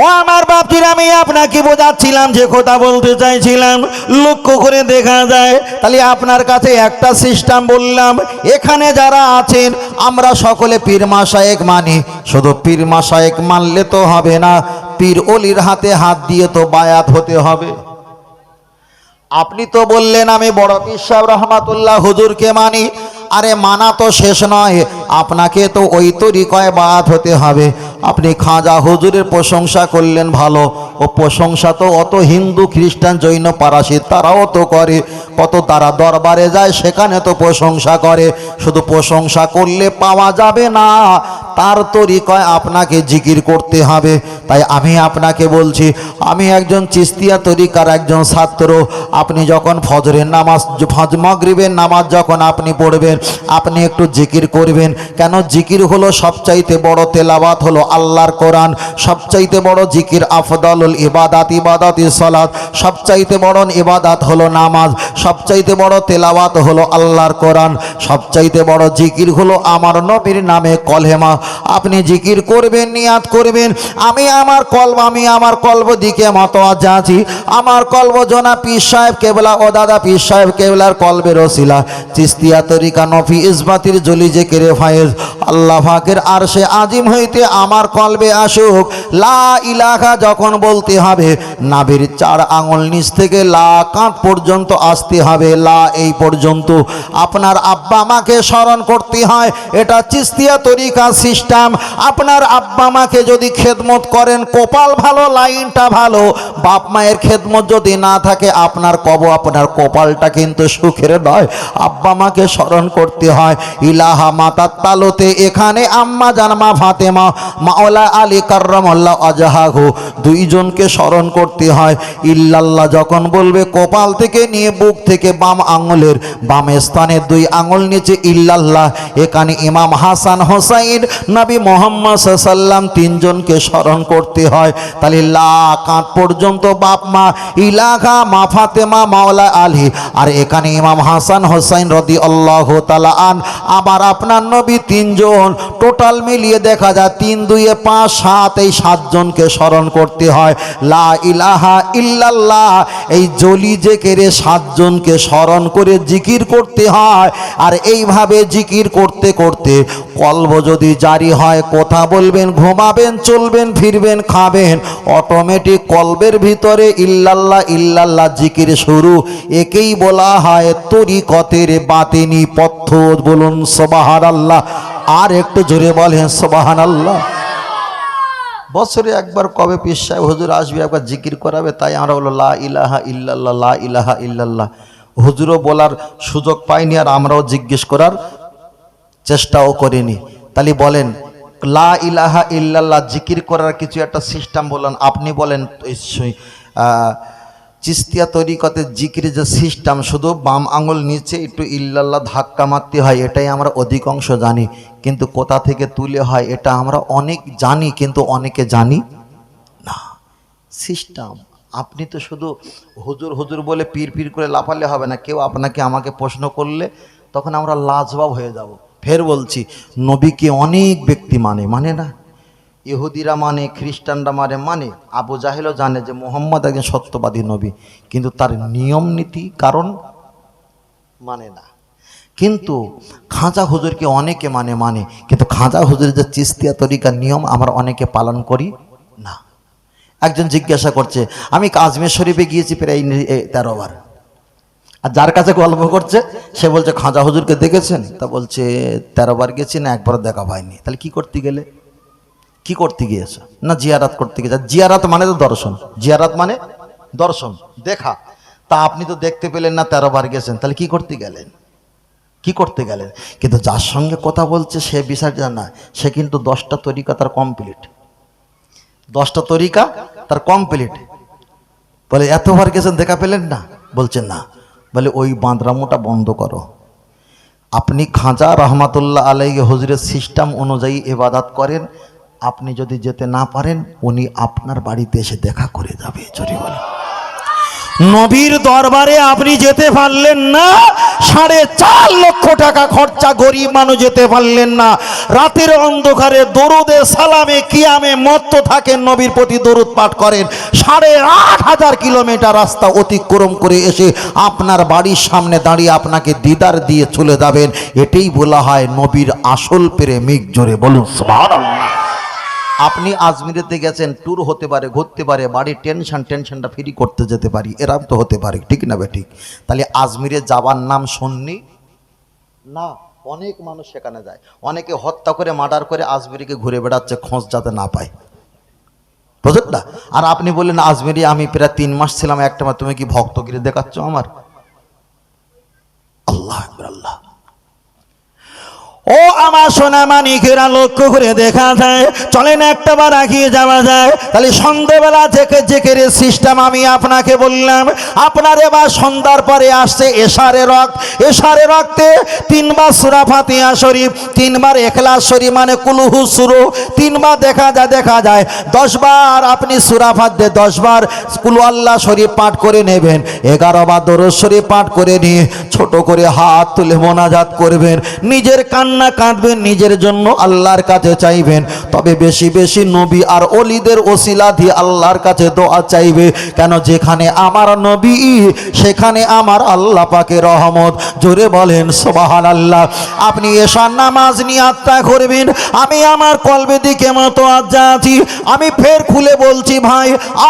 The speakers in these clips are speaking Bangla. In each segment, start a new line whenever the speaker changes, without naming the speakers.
ও আমার বাপটির আমি আপনাকে বোঝাচ্ছিলাম, যে কথা বলতে চাইছিলাম। লক্ষ্য করে দেখা যায়, তাহলে আপনার কাছে একটা সিস্টেম বললাম, এখানে যারা আছেন, আমরা সকলে পীর মাসায়েক মানি। শুধু পীর মাসায়েক মানলে তো হবে না, পীর অলির হাতে হাত দিয়ে তো বায়াত হতে হবে। আপনি তো বললেন, আমি বড় পীর সাহেব রহমাতুল্লাহ হুজুরকে মানি। আরে মানা তো শেষ নয়, আপনাকে তো ওই তরিকয় বায়াত হতে হবে। আপনি খাজা হুজুরের প্রশংসা করলেন ভালো। ও প্রশংসা তো অত হিন্দু, খ্রিস্টান, জৈন পারাসি তারাও তো করে। কত তারা দরবারে যায়, সেখানে তো প্রশংসা করে। শুধু প্রশংসা করলে পাওয়া যাবে না। তার তরিকায় আপনাকে জিকির করতে হবে। তাই আমি আপনাকে বলছি, আমি একজন চিস্তিয়া তরিকার একজন ছাত্র। আপনি যখন ফজরের নামাজ, ফজ মগরিবের নামাজ যখন আপনি পড়বেন, আপনি একটু জিকির করবেন। কেন? জিকির হলো সবচাইতে বড় তেলাবাত হলো আল্লাহর কোরআন। সবচাইতে বড় জিকির আফদালুল ইবাদাত, ইবাদাতি সলাৎ সবচাইতে বড় ইবাদাত হলো নামাজ। সবচাইতে বড় তেলাওয়াত হলো আল্লাহর কোরআন। সবচাইতে বড় জিকির হলো আমার নবীর নামে কলহেমা। আপনি জিকির করবেন, নিয়াত করবেন। আমি আমার কলব, আমি আমার কলব দিকে মতো আছি। আমার কলব জনা পীর সাহেব কেবলা ও দাদা পীর সাহেব কেবলার কলবের ওসিলা। চিস্তিয়া তরিকা নফি ইসবাতির জলি যে কেরে ফায়েজ। আল্লাহ ফাকের আর সে আজিম হইতে আমার কলবে আসুক। লা ইলাহা যখন বলতে হবে, নাভির চার আঙুল নিচ থেকে লা কাঁধ পর্যন্ত আসতে হবে, লা এই পর্যন্ত। আপনার আব্বা মাকে স্মরণ করতে হয়, এটা চিস্তিয়া তরিকা সিস্টেম। আপনার আব্বা মাকে যদি খেদমত করেন, কপাল ভালো, লাইনটা ভালো, বাপ মায়ের খেদমত যদি না থাকে, আপনার কব আপনার কপালটা কিন্তু সুখের নয়। আব্বা মাকে স্মরণ করতে হয়, ইলাহা মাতার তালোতে এখানে আম্মা জানমা ফাতেমা, মাওলা আলী কার্রামাল্লাহ আজাহাহু দুইজনকে স্মরণ করতে হয়। ইল্লাল্লাহ যখন বলবে, কপাল থেকে নিয়ে বুক থেকে বাম আঙুলের, বাম স্থানে দুই আঙুল নিচে ইল্লাল্লাহ, এখানে ইমাম হাসান হোসাইন, নবী মোহাম্মদ সাল্লাম তিনজনকে স্মরণ করতে হয়। তাহলে লা পর্যন্ত বাপ মা, ইলাহা মা ফাতেমা, মাওলা আলী। আর এখানে ইমাম হাসান হোসাইন রদি আল্লাহ তালা আন, আবার আপনার নবী তিনজন, টোটাল মিলিয়ে দেখা যায় তিন দুইয়ে পাঁচ, সাত, এই সাতজনকে স্মরণ করতে হয়। লা ইলাহা ইল্লাল্লাহ। এই জলি কেড়ে সাতজনকে স্মরণ করে জিকির করতে হয়। আর এইভাবে জিকির করতে করতে কলব যদি জারি হয়, কথা বলবেন, ঘুমাবেন, চলবেন, ফিরবেন, খাবেন অটোমেটিক কলবের ভিতরে ইল্লাল্লাহ ইল্লাল্লাহ জিকির শুরু। একেই বলা হয় তরিকতের বাতিনি পথ। বলুন সবাহার আল্লাহ আর একটু জোরে বলেন সবাহান আল্লাহ বছরে একবার কবে পীর সাহেব হুজুর আসবে, একবার জিকির করাবে, তাই আমরা বলো লা ইলাহা ইল্লাল্লাহ, লা ইলাহা ইল্লাল্লাহ। হুজুরও বলার সুযোগ পাইনি আর আমরাও জিজ্ঞেস করার চেষ্টাও করিনি। তাহলে বলেন, লা ইলাহা ইল্লাল্লাহ, জিকির করার কিছু একটা সিস্টেম বলেন। আপনি বলেন চিস্তিয়া তরিকতে জিকির যে সিস্টেম শুধু বাম আঙুল নিচে একটু ইল্লাল্লাহ ধাক্কা মারতে হয়, এটাই আমরা অধিকাংশ জানি। কিন্তু কোথা থেকে তুলে হয়, এটা আমরা অনেক জানি, কিন্তু অনেকে জানি না। সিস্টেম আপনি তো শুধু হুজুর হুজুর বলে পীর পীর করে লাফালে হবে না, কেউ আপনাকে আমাকে প্রশ্ন করলে তখন আমরা লাজবাব হয়ে যাব। ফের বলছি, নবীকে অনেক ব্যক্তি মানে মানে না? ইহুদিরা মানে খ্রিস্টানরা মানে মানে আবু জাহেলও জানে যে মোহাম্মদ একজন সত্যবাদী নবী, কিন্তু তার নিয়ম নীতি, কারণ মানে না। কিন্তু খাঁজা হুজুরকে অনেকে মানে মানে কিন্তু খাঁজা হুজুরের যে চিস্তিয়া তরিকার নিয়ম আমরা অনেকে পালন করি না। একজন জিজ্ঞাসা করছে, আমি আজমের শরীফে গিয়েছি প্রায় তেরো বার। আর যার কাছে গল্প করছে, সে বলছে খাঁজা হুজুরকে দেখেছেন? তা বলছে, তেরো বার গেছি না একবার দেখা পাইনি। তাহলে কি করতে গেলে? কি করতে গিয়েছ? না জিয়ারাত করতে গেছে জিয়ারাত মানে তো দর্শন। জিয়ারাত মানে দর্শন, দেখা। তা আপনি তো দেখতে পেলেন না, তেরো বার গেছেন। তাহলে কি করতে গেলেন? কি করতে গেলেন? কিন্তু যার সঙ্গে কথা বলছে, সে বিষয়টা না। সে কিন্তু দশটা তরিকা তার কমপ্লিট দশটা তরিকা তার কমপ্লিট বলে এতবার গেছেন, দেখা পেলেন না? বলছেন না। বলে, ওই বাঁদরামোটা বন্ধ করো। আপনি খাঁজা রহমাতুল্লাহ আলাই হজরের সিস্টেম অনুযায়ী এবাদাত করেন। আপনি যদি যেতে না পারেন, উনি আপনার বাড়িতে এসে দেখা করে যাবে, জোরে বলে। নবীর দরবারে আপনি যেতে পারলেন না, সাড়ে চার লক্ষ টাকা খরচা গরিব মানুষ যেতে পারলেন না। রাতের অন্ধকারে দরুদে সালামে, কিয়ামে মত্ত থাকেন, নবীর প্রতি দরুদ পাঠ করেন। সাড়ে আট হাজার কিলোমিটার রাস্তা অতিক্রম করে এসে আপনার বাড়ির সামনে দাঁড়িয়ে আপনাকে দিদার দিয়ে চলে যাবেন। এটাই বলা হয় নবীর আসল প্রেমিক, জোরে বলুন, সুবহানাল্লাহ। আপনি আজমিরেতে গেছেন ট্যুর হতে পারে, ঘুরতে পারে, বাড়ির টেনশন টেনশনটা ফ্রি করতে যেতে পারি এরম তো হতে পারে, ঠিক না ঠিক? তাহলে আজমিরে যাবার নাম শুননি? না, অনেক মানুষ সেখানে যায়। অনেকে হত্যা করে, মার্ডার করে আজমিরিকে ঘুরে বেড়াচ্ছে, খোঁজ যাতে না পায়। বুঝলেন না? আর আপনি বললেন, আজমিরি আমি প্রায় তিন মাস ছিলাম, একটা তুমি কি ভক্তগিরি দেখাচ্ছ আমার? আল্লাহ আল্লাহ ও আমার সোনা মানিকেরা লক্ষ্য করে দেখা যায়, চলেন একটা বার আগিয়ে যাওয়া যায়। তাহলে সন্ধ্যেবেলা থেকে জেকের সিস্টেম আমি আপনাকে বললাম, আপনার এবার সন্ধ্যার পরে আসছে এশারে রক্ত এশারে রক্তে তিনবার সুরা ফাতিয়া শরীফ, তিনবার এখলাস শরীফ মানে কুলুহু সুরু। তিনবার দেখা যায় দেখা যায়, দশবার আপনি সুরা ফাতে দশবার কুলু আল্লাহ শরীফ পাঠ করে নেবেন। এগারো বার দরজ শরীফ পাঠ করে নিয়ে ছোট করে হাত তুলে মোনাজাত করবেন। নিজের কান্না কাঁদবেন, নিজের জন্য আল্লাহর কাছে চাইবেন। তবে বেশি বেশি নবী আর অলিদের ওসিলা দিয়ে আল্লাহর কাছে দোয়া চাইবে। কেন যেখানে আমার নবী, সেখানে আমার আল্লাহ পাকে রহমত। জোরে বলেন সোবাহান আল্লাহ আপনি এসার নামাজ নিয়ে আত্মা করবেন আমি আমার কলবে দিকে মতো আজ্জা আছি। আমি ফের খুলে বলছি, ভাই,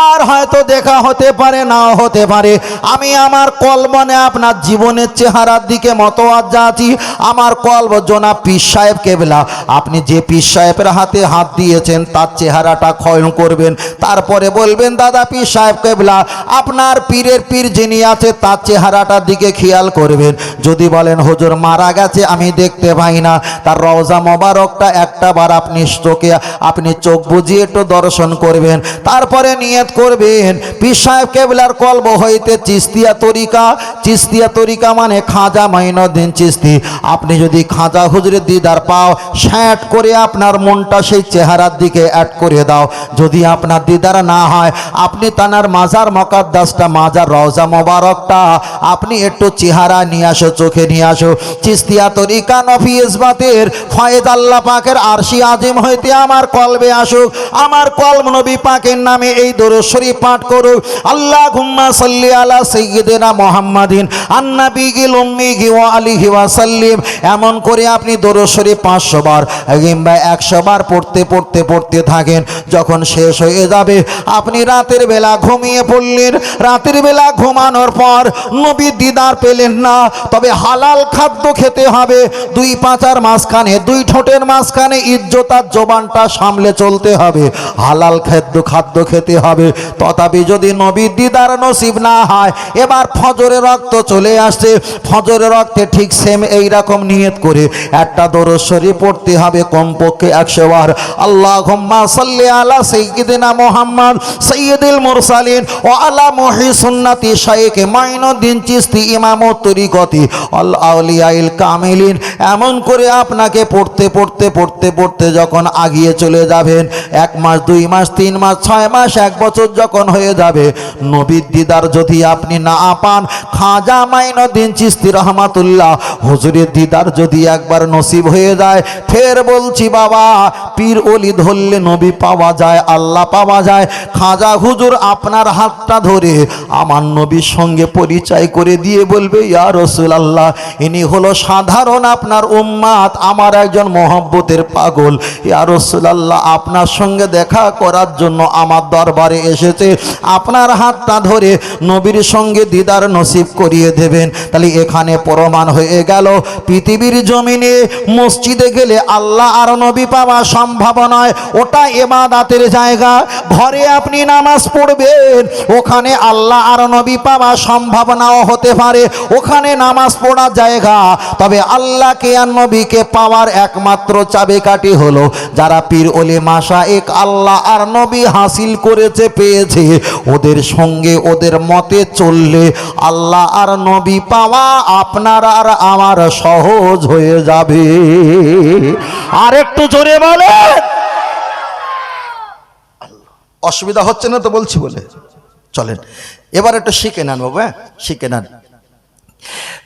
আর হয়তো দেখা হতে পারে না হতে পারে। আমি আমার কলবনে আপনার জীবনের চেহারার দিকে মতো আজ্জা আছি। আমার কলব জোনা পীর সাহেব কেবলা, আপনি যে পীর সাহেবের হাতে হাত দিয়েছেন, তার চেহারাটা ক্ষয়ন করবেন। তারপরে বলবেন, দাদা পীর সাহেব কেবলা, আপনার পীরের পীর যিনি আছে, তার চেহারাটার দিকে খেয়াল করবেন। যদি বলেন, হুজুর মারা গেছে, আমি দেখতে পাই না। তার রওজা মোবারকটা একটা বার আপনি চোখে, আপনি চোখ বুঝিয়ে একটু দর্শন করবেন। তারপরে নিয়ত করবেন, পীর সাহেব কেবলার কলব হইতে চিস্তিয়া তরিকা চিস্তিয়া তরিকা মানে খাজা মাইনুদ্দিন চিস্তি। আপনি যদি খাজা হুজুরের দিদার পাও শ্যাট করে আপনার মনটা সেই চেহারার দিকে অ্যাড করে দাও। যদি আপনার দিদার না হয়, আপনি তানার মাজার মকাদ্দাসটা, মাজার রওজা মোবারকটা, আপনি একটু চেহারা নিয়ে আসো, চোখে নিয়ে আসো। চিস্তিয়া তরিকা নফি ইসবাতের ফয়েদ আল্লাহ পাকের আরশি আজিম হইতে আমার কলবে আসুক। আমার কলম নবী পাকের নামে এই দরুদ শরীফ পাঠ করুক। আল্লাহ ঘুম্মা সাল্লি আলা সৈয়দেনা মোহাম্মদিন আন্না বিগিল উম্মিহি ওয়া আলিহি ওয়া সাল্লিম। এমন করে আপনি দরুদ শরীফ পাঁচশো বার কিংবা একশো বার পড়তে পড়তে পড়তে থাকেন, যখন শেষ হয়ে যাবে, আপনি রাতের বেলা ঘুমিয়ে পড়লেন। রাতের বেলা ঘুমানোর পর নবী দিদার পেলেন না, তবে হালাল খাদ্য খেতে হবে। দুই পাঁচার মাঝখানে, দুই ঠোঁটের মাঝখানে ইজ্জতার জবানটা সামলে চলতে হবে। হালাল খাদ্য খাদ্য খেতে হবে। তথাপি যদি নবীর দিদার নসিব না হয়, এবার ফজরের রক্ত চলে আসছে। ফজরের রক্তে ঠিক সেম এই রকম নিয়ত করে একটা দরশ্বরী পড়তে হবে কমপক্ষে একশো বার। আল্লাহ সাল্লি আলা সৈয়দিনা মোহাম্মদ সৈয়দুল মুরসালিন ও আলা মহি সুন্নাতি শাইখ মাইনুদ্দিন চিস্তি ইমামত তরিকতি। আল কামিলিন, এমন করে আপনাকে পড়তে পড়তে পড়তে পড়তে যখন আগিয়ে চলে যাবেন, এক মাস, দুই মাস, তিন মাস, ছয় মাস, এক বছর যখন হয়ে যাবে, নবীর দিদার যদি আপনি না পান, খাজা মাইনুদ্দিন চিস্তি রহমাতুল্লাহ, হুজুরের দিদার যদি একবার নসিব হয়ে যায়। ফের বলছি, বাবা, পীর অলি ধরলে নবী পাওয়া যায়, আল্লাহ পাওয়া যায়। খাজা হুজুর আপনার হাতটা ধরে আমার নবীর সঙ্গে পরিচয় করে দিয়ে বলবে, ইয়া রসুল আল্লাহ ইনি হলো সাধারণ আপনার উম্মাদ, আমার একজন মহব্বতের পাগল। ইয়া রসুল আল্লাহ আপনার সঙ্গে দেখা করার জন্য আমার দরবারে এসেছে। আপনার হাতটা ধরে নবীর সঙ্গে দিদার নসিব করিয়ে দেবেন। তাহলে এখানে প্রমাণ হয়ে গেল, পৃথিবীর জমিনে মসজিদে গেলে আল্লাহ আর নবী পাওয়া সম্ভব নয়। ওটা এবাদাতের জায়গা। ঘরে আপনি নামাজ পড়বেন। ওখানে আল্লাহ আর নবী পাওয়া সম্ভব নাও হতে পারে। ওখানে নামাজ পড়ার জায়গা। তবে আল্লাহকে আর নবীকে পাওয়ার একমাত্র চাবিকাঠি হলো যারা পীর ওলি মাসা এক আল্লাহ আর নবী হাসিল করেছে, পেয়েছে। ওদের সঙ্গে ওদের মতে চললে আল্লাহ আর নবী পাওয়া আপনার আর আমার সহজ হয়ে যাবে। আর একটু জোরে বলে। অসুবিধা হচ্ছে না তো বলছি বলে। চলেন, এবার একটু শিখে নেন বাবু হ্যাঁ? শিখে নেন।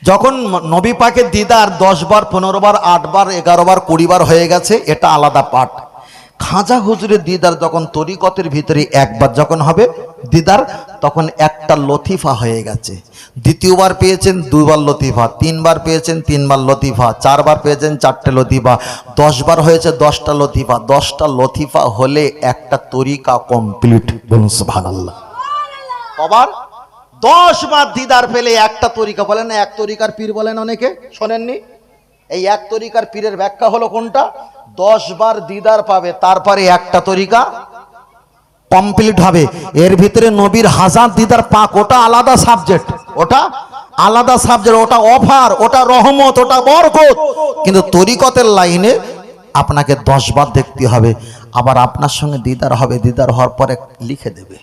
যখন নবী পাকের দিদার দশ বার, পনেরো বার, আট বার, এগারো বার, কুড়ি বার হয়ে গেছে, এটা আলাদা পাঠ। খাজা হুজুরের দিদার যখন তরিকতের ভিতরে একবার যখন হবে, দিদার, তখন একটা লতিফা হয়ে গেছে। দ্বিতীয়বার পেয়েছেন দুবার লতিফা, তিনবার পেয়েছেন, তিনবার লতিফা, চারবার পেয়েছেন, চারটে লতিফা, দশবার হয়েছে দশটা লতিফা দশটা লতিফা হলে একটা তরিকা কমপ্লিট বলুন সুবহানাল্লাহ। কবার? দশ বার দিদার পেলে একটা তরিকা বলেন না, এক তরিকার পীর বলেন অনেকে, শোনেননি? এই এক তরিকার পীরের ব্যাখ্যা হলো কোনটা? দশ বার দিদার পাবে, তারপরে একটা তরিকা কমপ্লিট হবে। এর ভিতরে নবীর হাজার দিদার পাক, ওটা আলাদা সাবজেক্ট ওটা আলাদা সাবজেক্ট ওটা অফার ওটা রহমত, ওটা বরকত। কিন্তু তরিকতের লাইনে আপনাকে দশ বার দেখতে হবে। আবার আপনার সঙ্গে দিদার হবে, দিদার হওয়ার পরে লিখে দেবে।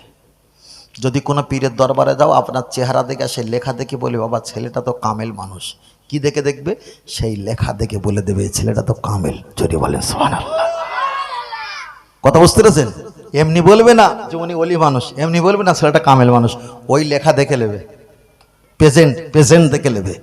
যদি কোনো পীরের দরবারে যাও, আপনার চেহারা দেখে, সে লেখা দেখে বলে বাবা, ছেলেটা তো কামেল মানুষ। কি দেখে দেখবে? সেই লেখা দেখে বলে দেবে, "এই ছেলেটা তো কামেল। যদি বলেন কথা বুঝতে পেরেছেন? এমনি বলবে না যে উনি অলি মানুষ, এমনি বলবে না ছেলেটা কামেল মানুষ। ওই লেখা দেখে নেবে। প্রেজেন্ট প্রেজেন্ট দেখে নেবে।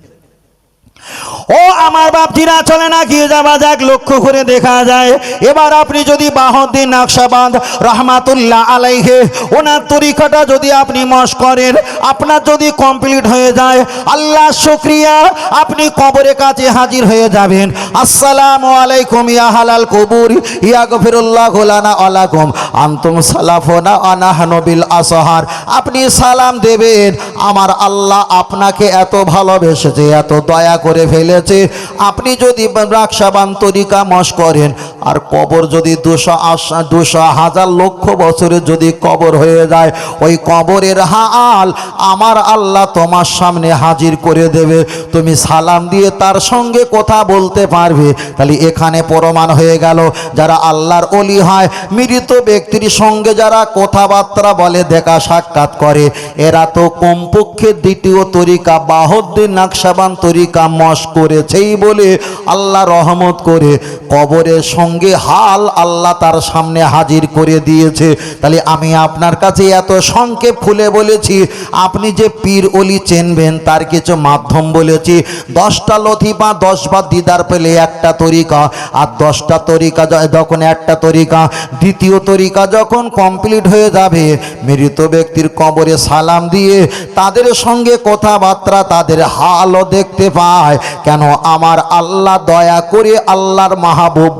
ও আমার বাপজিরা, চলে না, গিয়ে যাওয়া যাক, লক্ষ্য করে দেখা যায়। এবার আপনি যদি বাহদ্দিন নকশাবাদ রহমাতুল্লাহ আলাইহে, ওনার তরিকাটা যদি আপনি মশ করেন, আপনার যদি কমপ্লিট হয়ে যায়, আল্লাহ শুক্রিয়া, আপনি কবরের কাছে হাজির হয়ে যাবেন। আসসালামু আলাইকুম, ইয়া হালাল কবুর, ইয়া গফিরুল্লাহ গোলানা আলাকুম। আন্তুম সালাফোনা আনাহনু বিল আসহার। আপনি সালাম দেবেন, আমার আল্লাহ আপনাকে এত ভালোবেসেছে, এত দয়া করে ফেলেছে আপনি যদি রাকসাবান তরিকা মশ করেন আর কবর যদি দুশো আশা, দুশো হাজার লক্ষ বছরের যদি কবর হয়ে যায়, ওই কবরের হাল আমার আল্লাহ তোমার সামনে হাজির করে দেবে। তুমি সালাম দিয়ে তার সঙ্গে কথা বলতে পারবে। তাহলে এখানে প্রমাণ হয়ে গেল, যারা আল্লাহর অলি হয়, মৃত ব্যক্তির সঙ্গে যারা কথাবার্তা বলে, দেখা সাক্ষাৎ করে। এরা তো কমপক্ষে দ্বিতীয় তরিকা, বাহদ্দিন নাকশাবান তরিকা মশ করেছেই বলে আল্লাহ রহমত করে। কবরের সঙ্গে হাল আল্লাহ তার সামনে হাজির করে দিয়েছে। তাহলে আমি আপনার কাছে এত সংক্ষেপ খুলে বলেছি, আপনি যে পীর অলি চেনবেন তার কিছু মাধ্যম বলেছি। দশটা লথিপা দশ বার দিদার পেলে একটা তরিকা, আর দশটা তরিকা যখন একটা তরিকা, দ্বিতীয় তরিকা যখন কমপ্লিট হয়ে যাবে, মৃত ব্যক্তির কবরে সালাম দিয়ে তাদের সঙ্গে কথাবার্তা, তাদের হালও দেখতে পায়। কেন? আমার আল্লাহ দয়া করে আল্লাহর মাহবুব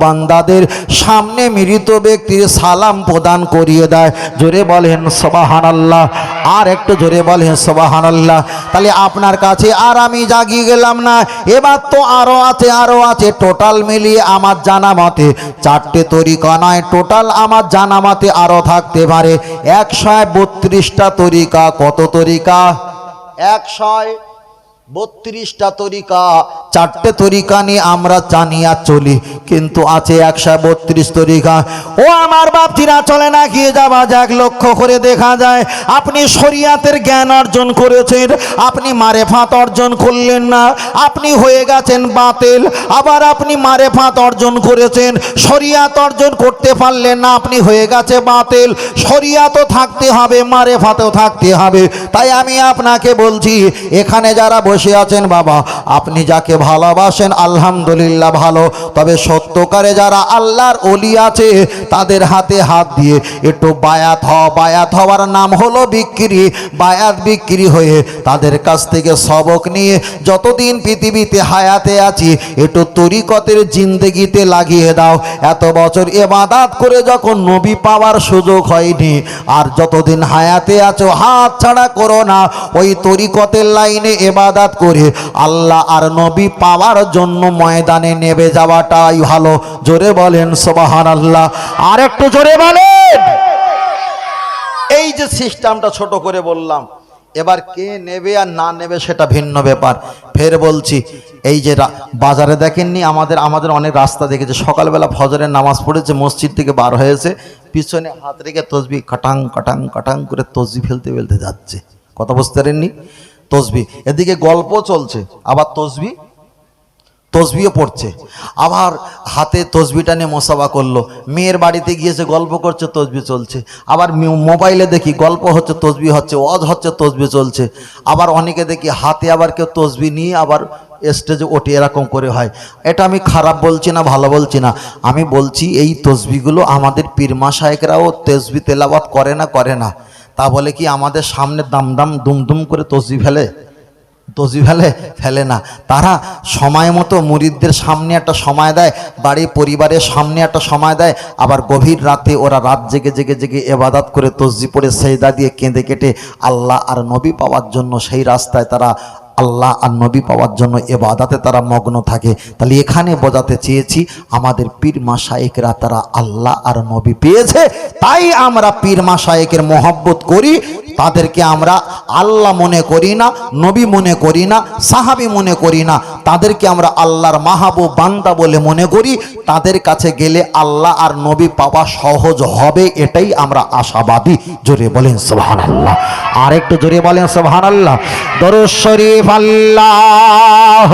বান্দাদের সামনে মৃত ব্যক্তির সালাম প্রদান করিয়ে দেয়। জোরে বলেন সবাহান আল্লাহ আর একটু জোরে বলেন সবাহান আল্লাহ তাহলে আপনার কাছে আর আমি জাগিয়ে গেলাম না। এবার তো আরও আছে আরও আছে। টোটাল মিলিয়ে আমার জানা মতে, চারটে তরিকা নয়, টোটাল আমার জানা মতে আরও থাকতে পারে। একশো বত্রিশটা তরিকা। কত তরিকা? একশো বত্রিশটা তরিকা, চারটে তরিকা নিয়ে আমরা জানিয়া চলি, কিন্তু আছে একশো বত্রিশ তরিকা। ও আমার বাপজিরা চলে না, গিয়ে যাওয়া যাক, লক্ষ্য করে দেখা যায়, আপনি শরিয়াতের জ্ঞান অর্জন করেছেন, আপনি অর্জন করলেন না, আপনি হয়ে গেছেন বাতেল, আবার আপনি অর্জন করেছেন, শরিয়াত অর্জন করতে পারলেন না, আপনি হয়ে গেছে বাতেল, শরিয়াতও থাকতে হবে, মারেফাতও থাকতে হবে। তাই আমি আপনাকে বলছি, এখানে যারা বসে আছেন বাবা। আপনি যাকে ভালোবাসেন, আলহামদুলিল্লাহ ভালো। তবে সত্যকারে যারা আল্লাহর অলি আছে, তাদের হাতে হাত দিয়ে একটু বায়াত হ। বায়াত হওয়ার নাম হলো বিক্রি। বায়াত বিক্রি হয়ে তাদের কাছ থেকে সবক নিয়ে যতদিন পৃথিবীতে হায়াতে আছি, একটু তরিকতের জিন্দগিতে লাগিয়ে দাও। এত বছর এবাদাত করে যখন নবী পাওয়ার সুযোগ হয়নি, আর যতদিন হায়াতে আছো, হাত ছাড়া করো না। ওই তরিকতের লাইনে এবাদাত করে। আল্লাহ আর নবী পাওয়ার জন্য ময়দানে নেবে যাওয়াটাই ভালো। জোরে বলেন সোবাহান আল্লাহ আর একটু জোরে বলেন। এই যে সিস্টেমটা ছোট করে বললাম, এবার কে নেবে আর না নেবে সেটা ভিন্ন ব্যাপার। ফের বলছি, এই যে বাজারে দেখেননি, আমাদের আমাদের অনেক রাস্তা দেখেছে। সকালবেলা ফজরের নামাজ পড়েছে, মসজিদ থেকে বার হয়েছে। পিছনে হাত রেখে তসবি কাটাং কাটাং কাটাং করে তসবি ফেলতে ফেলতে যাচ্ছে। কথা বুঝতে পারেননি? তসবি। এদিকে গল্প চলছে, আবার তসবি, তসবিও পড়ছে। আবার হাতে তসবিটা নিয়ে মোসাফা করল। মেয়ের বাড়িতে গিয়েছে গল্প করছে, তসবি চলছে। আবার মোবাইলে দেখি গল্প হচ্ছে, তসবি হচ্ছে অজ হচ্ছে, তসবি চলছে। আবার অনেকে দেখি হাতে আবার কেউ তসবি নিয়ে আবার স্টেজে ওঠে, এরকম করে হয়। এটা আমি খারাপ বলছি না, ভালো বলছি না। আমি বলছি এই তসবিগুলো আমাদের পীরমা সাহেকরাও তসবি তেলাবাত করে না করে না। তা বলে কি আমাদের সামনে দামদাম দাম দুমদুম করে তসবি ফেলে? তসবি ফেলে? ফেলে না। তারা সময় মতো মুরিদদের সামনে একটা সময় দেয় বাড়ি পরিবারের সামনে একটা সময় দেয়, আবার গভীর রাতে ওরা রাত জেগে জেগে জেগে এবাদাত করে তসজি পড়ে সেইদা দিয়ে কেঁদে কেটে আল্লাহ আর নবী পাওয়ার জন্য সেই রাস্তায় তারা আল্লাহ আর নবী পাওয়ার জন্য এবাদাতে তারা মগ্ন থাকে। তাহলে এখানে বোঝাতে চেয়েছি, আমাদের পীর মাসায়েকরা তারা আল্লাহ আর নবী পেয়েছে, তাই আমরা পীর মাসায়েকের মহব্বত করি। তাদেরকে আমরা আল্লাহ মনে করি না, নবী মনে করি না, সাহাবি মনে করি না। তাদেরকে আমরা আল্লাহর মাহাবু বান্দা বলে মনে করি। তাদের কাছে গেলে আল্লাহ আর নবী পাওয়া সহজ হবে, এটাই আমরা আশাবাদী। জোরে বলেন সোহান আল্লাহ আর একটু জোরে বলেন সোহান আল্লাহ দরুদ শরীফ আল্লাহ